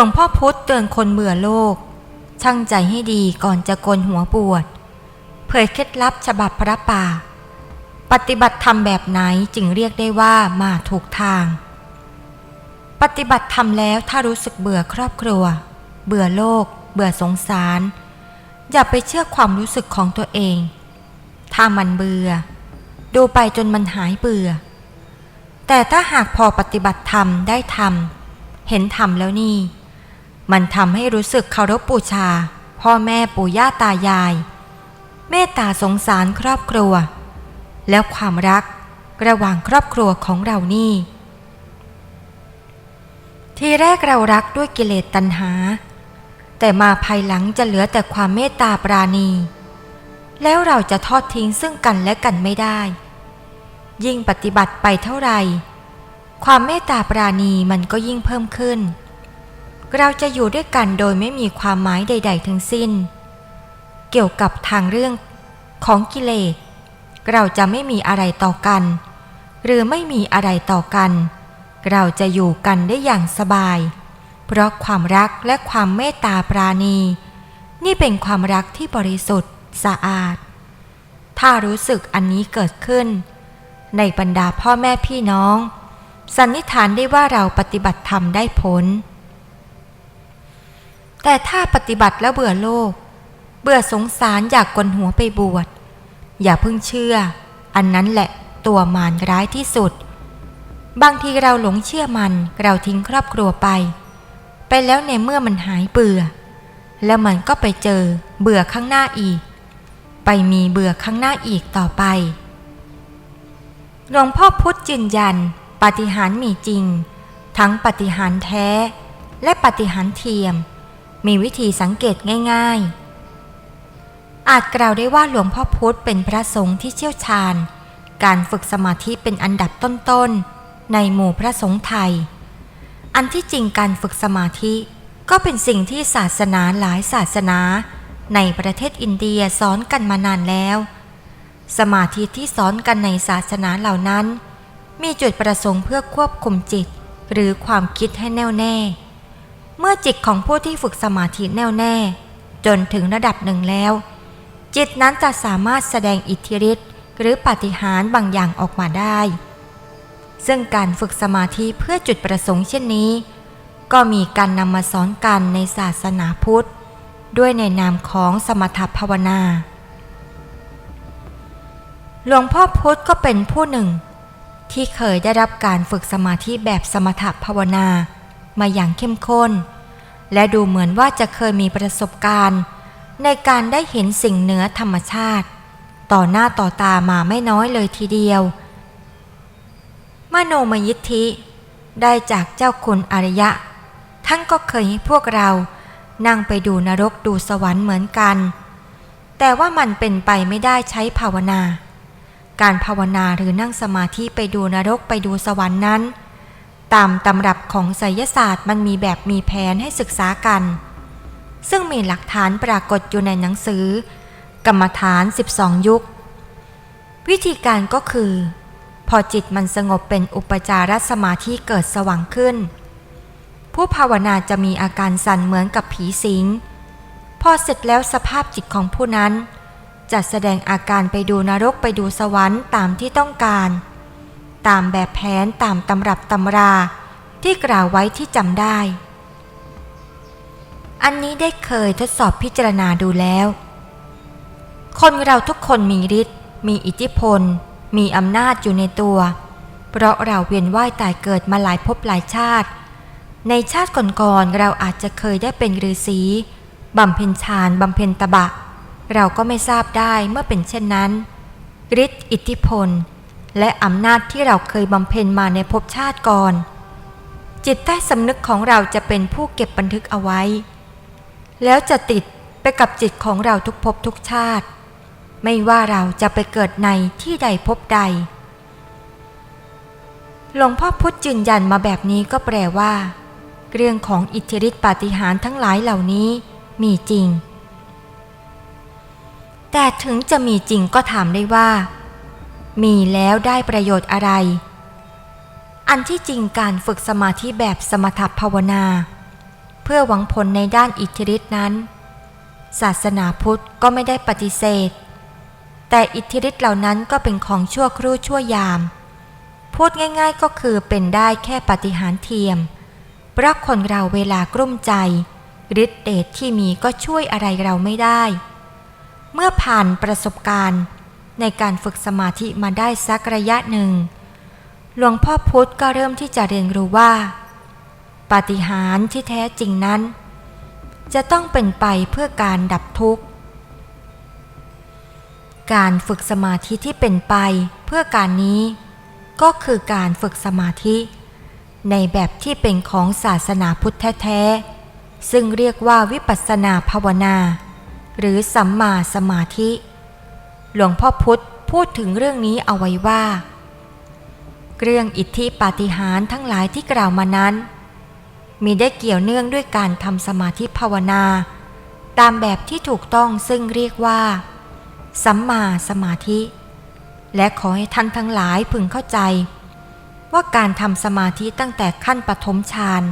วงพ่อพุธเตือนคนเบื่อโลก ช่างใจให้ดีก่อนจะโกนหัวบวชเผยเคล็ดลับฉบับพระป่า ปฏิบัติธรรมแบบไหนจึงเรียกได้ว่ามาถูกทาง ปฏิบัติธรรมแล้วถ้ารู้สึกเบื่อครอบครัว เบื่อโลก เบื่อสงสาร อย่าไปเชื่อความรู้สึกของตัวเอง ถ้ามันเบื่อ ดูไปจนมันหายเบื่อ แต่ถ้าหากพอปฏิบัติธรรมได้ทำเห็นธรรมแล้วนี่ มันทำให้รู้สึกเคารพบูชา พ่อแม่ปู่ย่าตายาย เมตตาสงสารครอบครัว แล้วความรักระหว่างครอบครัวของเรานี่ ทีแรกเรารักด้วยกิเลสตัณหา แต่มาภายหลังจะเหลือแต่ความเมตตาปราณี แล้วเราจะทอดทิ้งซึ่งกันและกันไม่ได้ ยิ่งปฏิบัติไปเท่าไหร่ ความเมตตาปราณีมันก็ยิ่งเพิ่มขึ้น เราจะอยู่ด้วยกันโดยไม่มีความหมายใด ๆ ทั้งสิ้น เกี่ยวกับทางเรื่องของกิเลส เราจะไม่มีอะไรต่อกัน หรือไม่มีอะไรต่อกัน เราจะอยู่กันได้อย่างสบาย เพราะความรักและความเมตตาปราณี นี่เป็นความรักที่บริสุทธิ์สะอาด ถ้ารู้สึกอันนี้เกิดขึ้น ในบรรดาพ่อแม่พี่น้อง สันนิษฐานได้ว่าเราปฏิบัติธรรมได้ผล แต่ถ้าปฏิบัติแล้วเบื่อโลก เบื่อสงสารอยากกลนหัวไปบวช อย่าเพิ่งเชื่อ อันนั้นแหละตัวมารร้ายที่สุด บางทีเราหลงเชื่อมันเราทิ้งครอบครัวไป ไปแล้วในเมื่อมันหายเบื่อ แล้วมันก็ไปเจอเบื่อข้างหน้าอีก ไปมีเบื่อข้างหน้าอีกต่อไปหลวงพ่อพุธยืนยัน ปฏิหารมีจริง ทั้งปฏิหารแท้ และปฏิหารเทียม มีวิธีสังเกตง่าย ๆ อาจกล่าวได้ว่าหลวงพ่อพุธเป็นพระสงฆ์ที่เชี่ยวชาญ การฝึกสมาธิเป็นอันดับต้นๆ ในหมู่พระสงฆ์ไทย อันที่จริงการฝึกสมาธิก็เป็นสิ่งที่ศาสนาหลายศาสนา ในประเทศอินเดียสอนกันมานานแล้ว สมาธิที่สอนกันในศาสนาเหล่านั้น มีจุดประสงค์เพื่อควบคุมจิต หรือความคิดให้แน่วแน่ เมื่อจิตของผู้ที่ฝึกสมาธิแน่วแน่ จนถึงระดับหนึ่งแล้ว จิตนั้นจะสามารถแสดงอิทธิฤทธิ์หรือปาฏิหาริย์บางอย่างออกมาได้ ซึ่งการฝึกสมาธิเพื่อจุดประสงค์เช่นนี้ ก็มีการนำมาสอนกันในศาสนาพุทธ ด้วยในนามของสมถภาวนา หลวงพ่อพุธก็เป็นผู้หนึ่ง ที่เคยได้รับการฝึกสมาธิแบบสมถภาวนา มาอย่างเข้มข้น และดูเหมือนว่าจะเคยมีประสบการณ์ ในการได้เห็นสิ่งเหนือธรรมชาติ ต่อหน้าต่อตามาไม่น้อยเลยทีเดียว มโนมยิทธิได้จากเจ้าคุณอริยะ ท่านก็เคยให้พวกเรานั่งไปดูนรกดูสวรรค์เหมือนกัน แต่ว่ามันเป็นไปไม่ได้ใช้ภาวนา การภาวนาหรือนั่งสมาธิไปดูนรกไปดูสวรรค์นั้น ตามตำรับของไสยศาสตร์มันมีแบบมีแผนให้ศึกษากัน ซึ่งมีหลักฐานปรากฏอยู่ในหนังสือ กรรมฐาน 12 ยุค วิธีการก็คือ พอจิตมันสงบเป็นอุปจารสมาธิเกิดสว่างขึ้น ผู้ภาวนาจะมีอาการสั่นเหมือนกับผีสิง พอเสร็จแล้วสภาพจิตของผู้นั้น จะแสดงอาการไปดูนรกไปดูสวรรค์ตามที่ต้องการ ตามแบบแผนตามตำรับตำราที่กล่าวไว้ที่จำได้ อันนี้ได้เคยทดสอบพิจารณาดูแล้ว คนเราทุกคนมีฤทธิ์มีอิทธิพล มีอำนาจอยู่ในตัว เพราะเราเวียนว่ายตายเกิดมาหลายภพหลายชาติ ในชาติก่อนๆเราอาจจะเคยได้เป็นฤาษีบำเพ็ญฌานบำเพ็ญตบะ เราก็ไม่ทราบได้เมื่อเป็นเช่นนั้นฤทธิ์อิทธิพล และอำนาจที่เราเคยบำเพ็ญมาในภพชาติก่อน จิตใต้สำนึกของเราจะเป็นผู้เก็บบันทึกเอาไว้ แล้วจะติดไปกับจิตของเราทุกภพทุกชาติ ไม่ว่าเราจะไปเกิดในที่ใดภพใด หลวงพ่อพุธยืนยันมาแบบนี้ก็แปลว่า เรื่องของอิทธิฤทธิปาฏิหาริย์ทั้งหลายเหล่านี้มีจริง แต่ถึงจะมีจริงก็ถามได้ว่า มีแล้วได้ประโยชน์อะไร อันที่จริงการฝึกสมาธิแบบสมถภาวนา เพื่อหวังผลในด้านอิทธิฤทธินั้น ศาสนาพุทธก็ไม่ได้ปฏิเสธ แต่อิทธิฤทธิ์เหล่านั้นก็เป็นของชั่วครู่ชั่วยาม พูดง่ายๆก็คือเป็นได้แค่ปฏิหารเทียมเพราะคนเราเวลากลุ้มใจฤทธิเดชที่มีก็ช่วยอะไรเราไม่ได้ เมื่อผ่านประสบการณ์ ในการฝึกสมาธิมาได้สักระยะหนึ่ง หลวงพ่อพุธก็เริ่มที่จะเรียนรู้ว่า ปาฏิหาริย์ที่แท้จริงนั้น จะต้องเป็นไปเพื่อการดับทุกข์ การฝึกสมาธิที่เป็นไปเพื่อการนี้ ก็คือการฝึกสมาธิ ในแบบที่เป็นของศาสนาพุทธแท้ๆซึ่งเรียกว่าวิปัสสนาภาวนา หรือสัมมาสมาธิ หลวงพ่อพุธพูดถึงเรื่องนี้เอาไว้ว่า เรื่องอิทธิปาฏิหาริย์ทั้งหลายที่กล่าวมานั้น มีได้เกี่ยวเนื่องด้วยการทำสมาธิภาวนา ตามแบบที่ถูกต้องซึ่งเรียกว่า สัมมาสมาธิ และขอให้ท่านทั้งหลายพึงเข้าใจ ว่าการทำสมาธิตั้งแต่ขั้นปฐมฌาน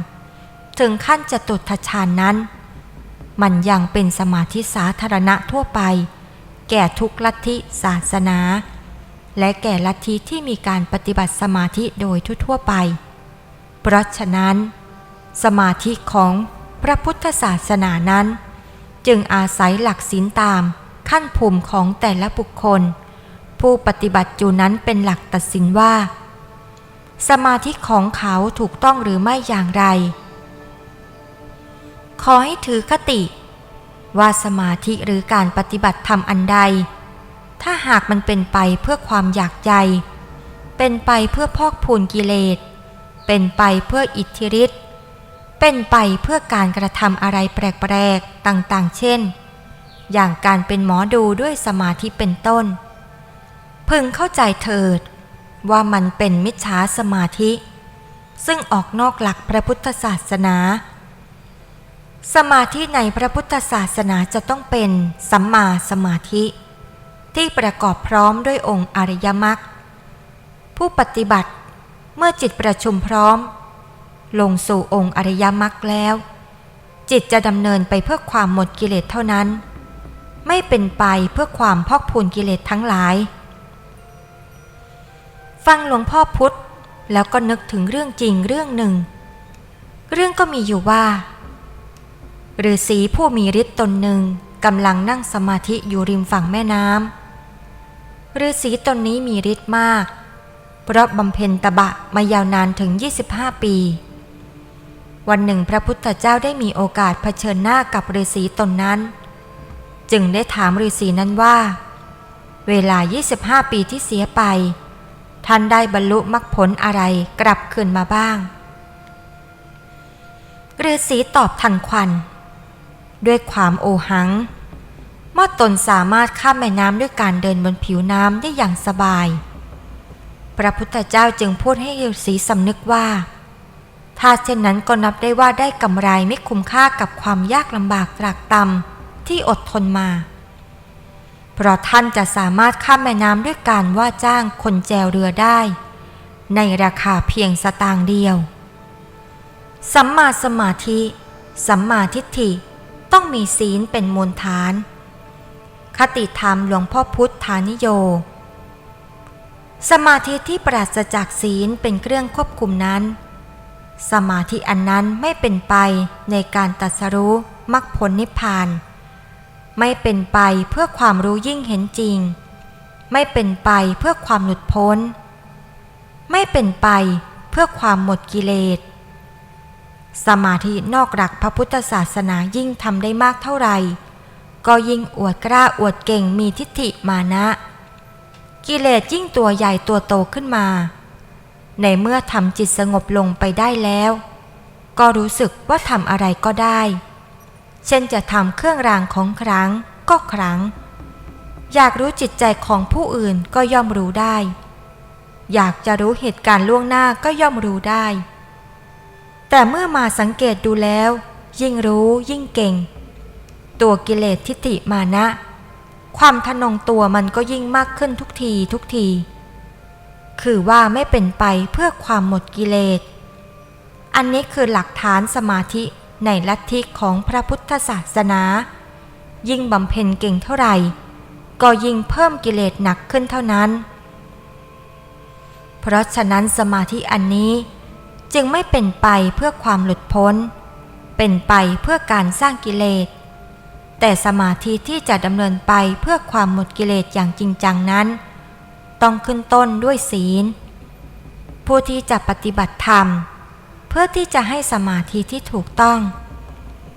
ถึงขั้นจตุตฌานนั้น มันยังเป็นสมาธิสาธารณะทั่วไป แก่ทุกลัทธิศาสนา และแก่ลัทธิที่มีการปฏิบัติสมาธิโดยทั่วๆไป เพราะฉะนั้น สมาธิของพระพุทธศาสนานั้น จึงอาศัยหลักศีลตามขั้นภูมิของแต่ละบุคคล ผู้ปฏิบัติอยู่นั้นเป็นหลักตัดสินว่า สมาธิของเขาถูกต้องหรือไม่อย่างไร ขอให้ถือคติ ว่าสมาธิหรือการปฏิบัติธรรมอันใด ถ้าหากมันเป็นไปเพื่อความอยากใจเป็นไปเพื่อพอกพูนกิเลส เป็นไปเพื่ออิทธิฤทธิ์ เป็นไปเพื่อการกระทำอะไรแปลกๆต่างๆ เช่น อย่างการเป็นหมอดูด้วยสมาธิเป็นต้น พึงเข้าใจเถิดว่ามันเป็นมิจฉาสมาธิ ซึ่งออกนอกหลักพระพุทธศาสนา สมาธิในพระพุทธศาสนาจะต้องเป็นสัมมาสมาธิ ที่ประกอบพร้อมด้วยองค์อริยมรรคผู้ปฏิบัติเมื่อจิตประชุมพร้อม ลงสู่องค์อริยมรรคแล้ว จิตจะดำเนินไปเพื่อความหมดกิเลสเท่านั้น ไม่เป็นไปเพื่อความพอกพูนกิเลสทั้งหลาย ฟังหลวงพ่อพุธแล้วก็นึกถึงเรื่องจริงเรื่องหนึ่ง เรื่องก็มีอยู่ว่า ฤาษีผู้มีฤทธิ์ตนหนึ่งกำลังนั่งสมาธิอยู่ริมฝั่งแม่น้ำฤาษีตนนี้มีฤทธิ์มาก เพราะบำเพ็ญตบะมายาวนานถึง 25 ปี วันหนึ่งพระพุทธเจ้าได้มีโอกาสเผชิญหน้ากับฤาษีตนนั้น จึงได้ถามฤาษีนั้นว่า เวลา 25 ปีที่เสียไป ท่านได้บรรลุมรรคผลอะไรกลับคืนมาบ้างฤาษีตอบทันควัน ด้วยความโอหังว่าตนสามารถข้ามแม่น้ำด้วยการเดินบนผิวน้ำได้อย่างสบาย พระพุทธเจ้าจึงพูดให้ฤาษีสำนึกว่า ถ้าเช่นนั้นก็นับได้ว่าได้กำไรไม่คุ้มค่ากับความยากลำบากตรากตำที่อดทนมา เพราะท่านจะสามารถข้ามแม่น้ำด้วยการว่าจ้างคนแจวเรือได้ ในราคาเพียงสตางค์เดียว สัมมาสมาธิ สัมมาทิฏฐิ ต้องมีศีลเป็นมูลฐาน คติธรรมหลวงพ่อพุทธานิโย สมาธิที่ปราศจากศีลเป็นเครื่องควบคุมนั้น สมาธิอันนั้นไม่เป็นไปในการตัดสรู้มรรคผลนิพพาน ไม่เป็นไปเพื่อความรู้ยิ่งเห็นจริง ไม่เป็นไปเพื่อความหลุดพ้น ไม่เป็นไปเพื่อความหมดกิเลส สมาธินอกหลักพระพุทธศาสนายิ่งทำได้มากเท่าไหร่ ก็ยิ่งอวดกล้าอวดเก่งมีทิฏฐิมานะ กิเลสยิ่งตัวใหญ่ตัวโตขึ้นมา ในเมื่อทำจิตสงบลงไปได้แล้ว ก็รู้สึกว่าทำอะไรก็ได้ เช่นจะทำเครื่องรางของครั้งก็ครั้ง อยากรู้จิตใจของผู้อื่นก็ย่อมรู้ได้ อยากจะรู้เหตุการณ์ล่วงหน้าก็ย่อมรู้ได้ แต่เมื่อมาสังเกตดูแล้ว ยิ่งรู้ยิ่งเก่ง ตัวกิเลสทิฏฐิมานะ ความทะนงตัวมันก็ยิ่งมากขึ้นทุกทีทุกที คือว่าไม่เป็นไปเพื่อความหมดกิเลส อันนี้คือหลักฐานสมาธิในลัทธิของพระพุทธศาสนา ยิ่งบำเพ็ญเก่งเท่าไหร่ ก็ยิ่งเพิ่มกิเลสหนักขึ้นเท่านั้น เพราะฉะนั้นสมาธิอันนี้ จึงไม่เป็นไปเพื่อความหลุดพ้น เป็นไปเพื่อการสร้างกิเลส แต่สมาธิที่จะดำเนินไปเพื่อความหมดกิเลสอย่างจริงจังนั้น ต้องขึ้นต้นด้วยศีล ผู้ที่จะปฏิบัติธรรม เพื่อที่จะให้สมาธิที่ถูกต้อง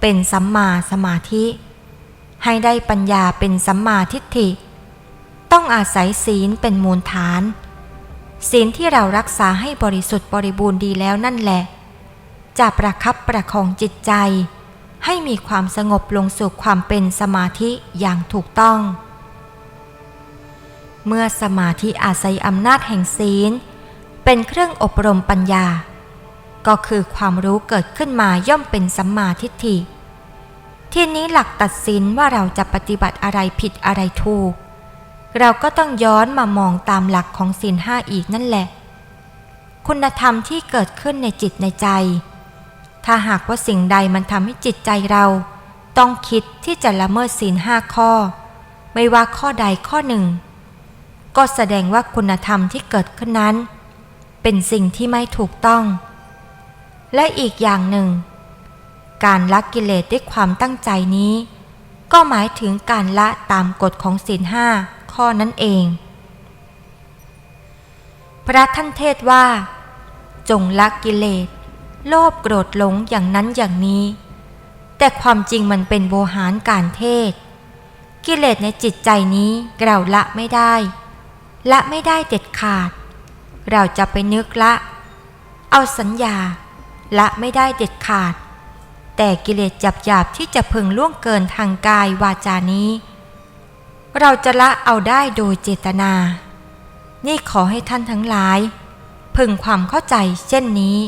เป็นสัมมาสมาธิ ให้ได้ปัญญาเป็นสัมมาทิฏฐิ ต้องอาศัยศีลเป็นมูลฐาน ศีลที่เรารักษาให้บริสุทธิ์บริบูรณ์ดีแล้วนั่นแหละ จะประคับประคองจิตใจ ให้มีความสงบลงสู่ความเป็นสมาธิอย่างถูกต้อง เมื่อสมาธิอาศัยอำนาจแห่งศีล เป็นเครื่องอบรมปัญญา ก็คือความรู้เกิดขึ้นมาย่อมเป็นสัมมาทิฏฐิที่นี้หลักตัดสินว่าเราจะปฏิบัติอะไรผิดอะไรถูก เราก็ต้องย้อนมามองตามหลักของศีลห้าอีกนั่นแหละ คุณธรรมที่เกิดขึ้นในจิตในใจ ถ้าหากว่าสิ่งใดมันทำให้จิตใจเรา ต้องคิดที่จะละเมิดศีลห้าข้อ ไม่ว่าข้อใดข้อหนึ่ง ก็แสดงว่าคุณธรรมที่เกิดขึ้นนั้น เป็นสิ่งที่ไม่ถูกต้อง และอีกอย่างหนึ่ง การละกิเลสด้วยความตั้งใจนี้ ก็หมายถึงการละตามกฎของศีลห้า ข้อนั้นเอง พระท่านเทศว่า จงละกิเลส โลภโกรธหลงอย่างนั้นอย่างนี้ แต่ความจริงมันเป็นโวหารการเทศ กิเลสในจิตใจนี้เราละไม่ได้ ละไม่ได้เด็ดขาด เราจะไปนึกละ เอาสัญญา ละไม่ได้เด็ดขาดแต่กิเลสหยาบหยาบๆที่จะพึงล่วงเกินทางกายวาจานี้ เราจะละเอาได้โดยเจตนา นี่ขอให้ท่านทั้งหลาย พึงความเข้าใจเช่นนี้